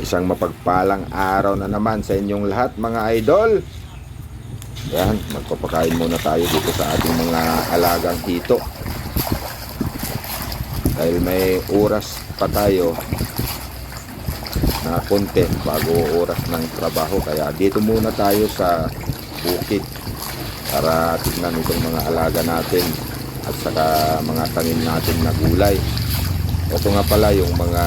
Isang mapagpalang araw na naman sa inyong lahat mga idol. Yan, magpapakain muna tayo dito sa ating mga alagang hito. Dahil may oras pa tayo na konti bago oras ng trabaho. Kaya dito muna tayo sa bukid para tignan itong mga alaga natin at saka mga tanim natin na gulay. Ito nga pala yung mga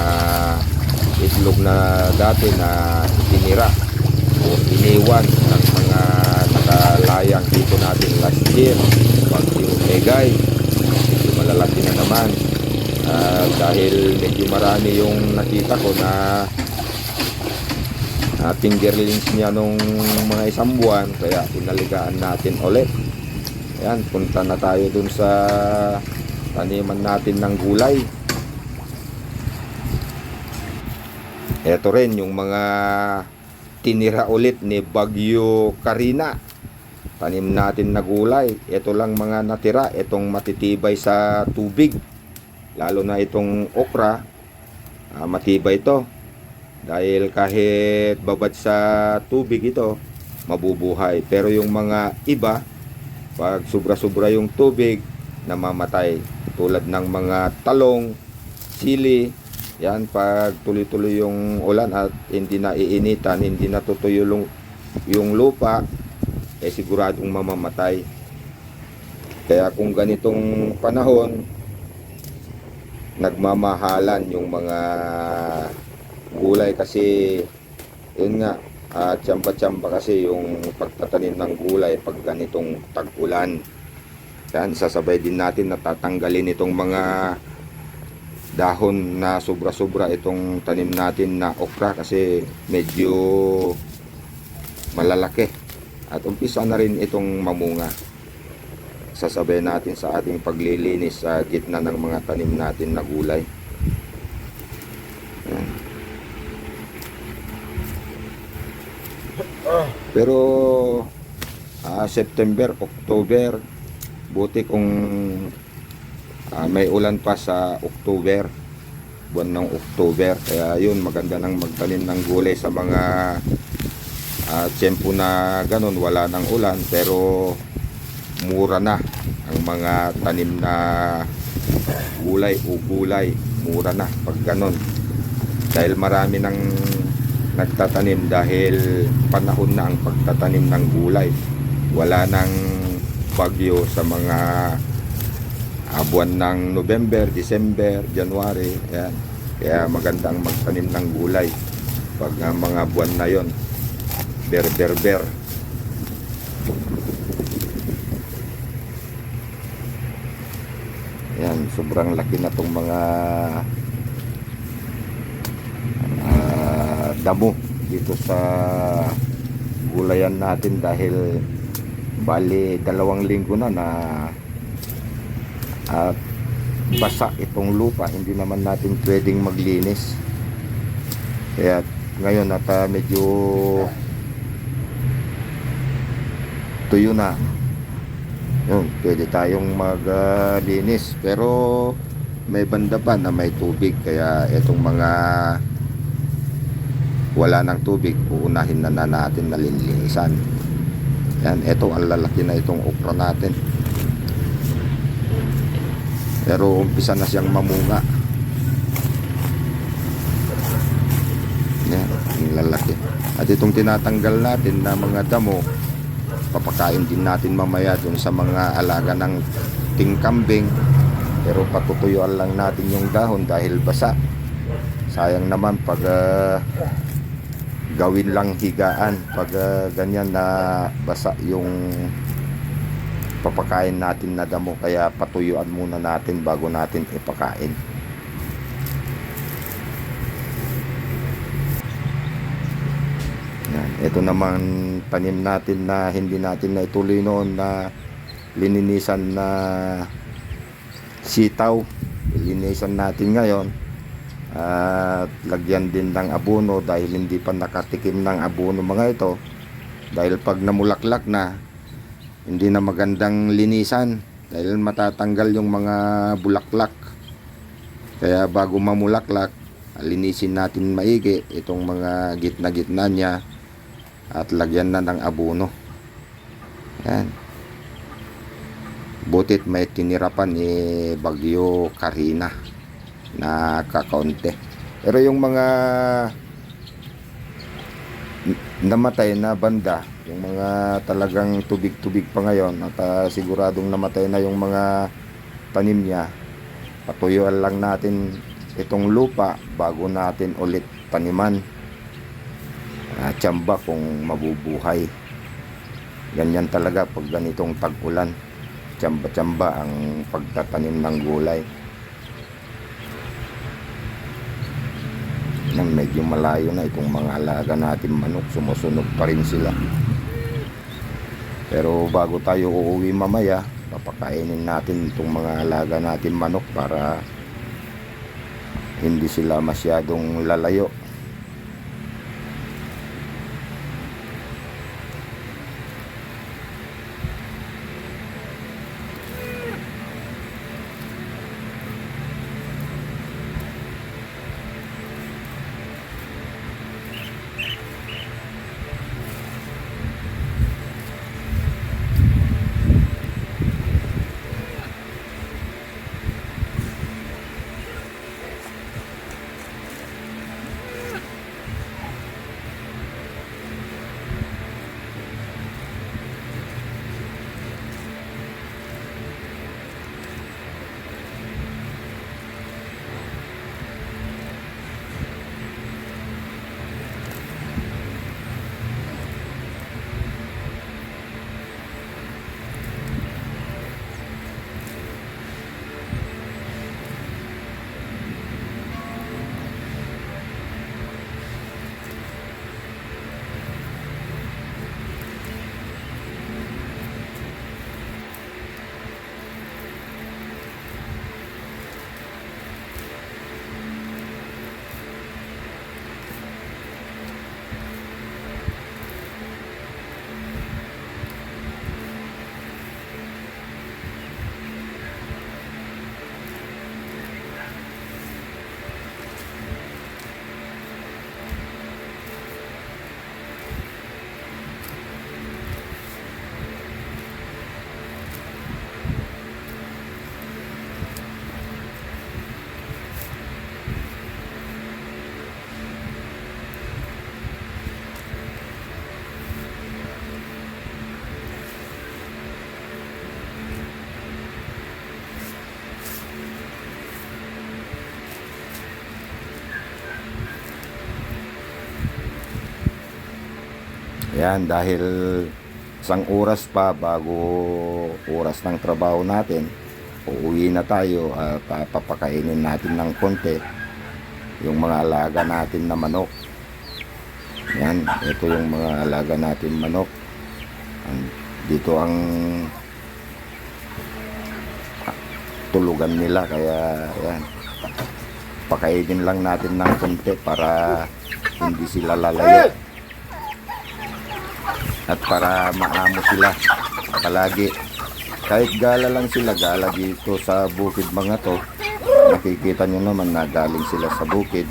itlog na dati na itinira o iniwan ng mga nakalayang dito natin last year. Pag yung egay, medyo malalaki na naman. Ah, dahil medyo marami yung nakita ko na uh, fingerlings niya nung mga isang buwan kaya pinaligaan natin ulit ayan punta na tayo dun sa taniman natin ng gulay. Eto rin yung mga tinira ulit ni Bagyo Karina. Tanim natin na gulay. Ito lang mga natira itong matitibay sa tubig. Lalo na itong okra. Ah, matibay ito dahil kahit babad sa tubig ito mabubuhay. Pero yung mga iba pag sobra-sobra yung tubig namamatay. Tulad ng mga talong sili yan pag tuloy-tuloy yung ulan at hindi na iinitan hindi na tutuyo yung, yung lupa eh siguradong mamamatay. Kaya kung ganitong panahon nagmamahalan yung mga gulay kasi yun nga at tsamba-tsamba kasi yung pagtatanim ng gulay pag ganitong tag-ulan. Yan sasabay din natin na tatanggalin itong mga dahon na sobra-sobra itong tanim natin na okra kasi medyo malalaki. At umpisa na rin itong mamunga. Sasabay natin sa ating paglilinis sa gitna ng mga tanim natin na gulay. Yan. Pero ah, September, October, buti kung ah, may ulan pa sa October, buwan ng October. Kaya yun, maganda nang magtanim ng gulay sa mga ah, tiyempo na ganun, wala ng ulan. Pero mura na ang mga tanim na gulay o gulay. Mura na pag ganun. Dahil marami ng nagtatanim dahil panahon na ang pagtatanim ng gulay. Wala nang bagyo sa mga ah, buwan ng November, December, January. Ayan. Kaya maganda ang magtanim ng gulay pag ah, mga buwan na yon. Ber, ber, ber. Yan, sobrang laki na tong mga ah, damo dito sa gulayan natin dahil bali dalawang linggo na na at basa itong lupa. Hindi naman natin pwedeng maglinis. Kaya ngayon at ah, medyo tuyo na. Yun, pwede tayong maglinis pero may banda pa na may tubig. Kaya itong mga wala ng tubig uunahin na, na natin na linlinisan yan, ito ang lalaki na itong okra natin. Pero umpisa na siyang mamunga. Yan, ang lalaki. At itong tinatanggal natin na mga damo papakain din natin mamaya dun sa mga alaga ng tingkambing. Pero patutuyuan lang natin yung dahon dahil basa. Sayang naman pag ah, gawin lang higaan pag ah, ganyan na basa yung papakain natin na damo kaya patuyuan muna natin bago natin ipakain Yan. Ito naman tanim natin na hindi natin na ituloy noon na lininisan na sitaw. Linisan natin ngayon. At lagyan din ng abono dahil hindi pa nakatikim ng abono mga ito. Dahil pag namulaklak na, hindi na magandang linisan dahil matatanggal yung mga bulaklak. Kaya bago mamulaklak, linisin natin maigi itong mga gitna-gitna niya at lagyan na ng abono. Yan. Butit may tinirapan ni Bagyo Karina na kakaunti. Pero yung mga namatay na banda, yung mga talagang tubig-tubig pa ngayon at ah, siguradong namatay na yung mga tanim niya, patuyuan lang natin itong lupa bago natin ulit taniman. Uh, tsamba kung mabubuhay. Ganyan talaga pag ganitong tag-ulan. Tsamba-tsamba ang pagtatanim ng gulay. Yan, medyo malayo na itong mga alaga natin manok. Sumusunog pa rin sila. Pero bago tayo uuwi mamaya, papakainin natin itong mga alaga natin manok para hindi sila masyadong lalayo. Yan, dahil isang oras pa bago oras ng trabaho natin, uuwi na tayo at ah, papakainin natin ng konti yung mga alaga natin na manok. Yan, ito yung mga alaga natin manok. Dito ang ah, tulugan nila kaya yan. Pakainin lang natin ng konti para hindi sila lalayo at para maamo sila palagi. Kahit gala lang sila gala dito sa bukid mga to. Nakikita nyo naman na galing sila sa bukid.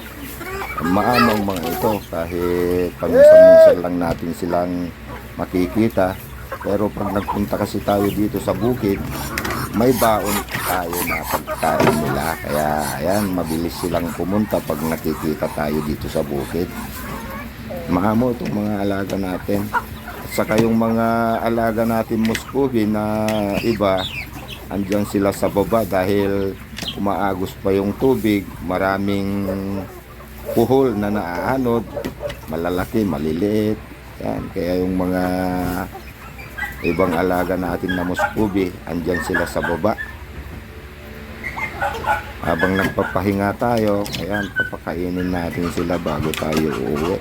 Maamong mga ito kahit paminsan-minsan lang natin silang makikita. Pero pag nagpunta kasi tayo dito sa bukid may baon tayo na pagkain nila. Kaya ayan mabilis silang pumunta pag nakikita tayo dito sa bukid. Maamo itong mga alaga natin. at saka yung mga alaga natin muskuhi na iba andyan sila sa baba dahil umaagos pa yung tubig maraming puhol na naaanod malalaki, maliliit yan. kaya yung mga ibang alaga natin na muskubi andyan sila sa baba habang nagpapahinga tayo ayan papakainin natin sila bago tayo uuwi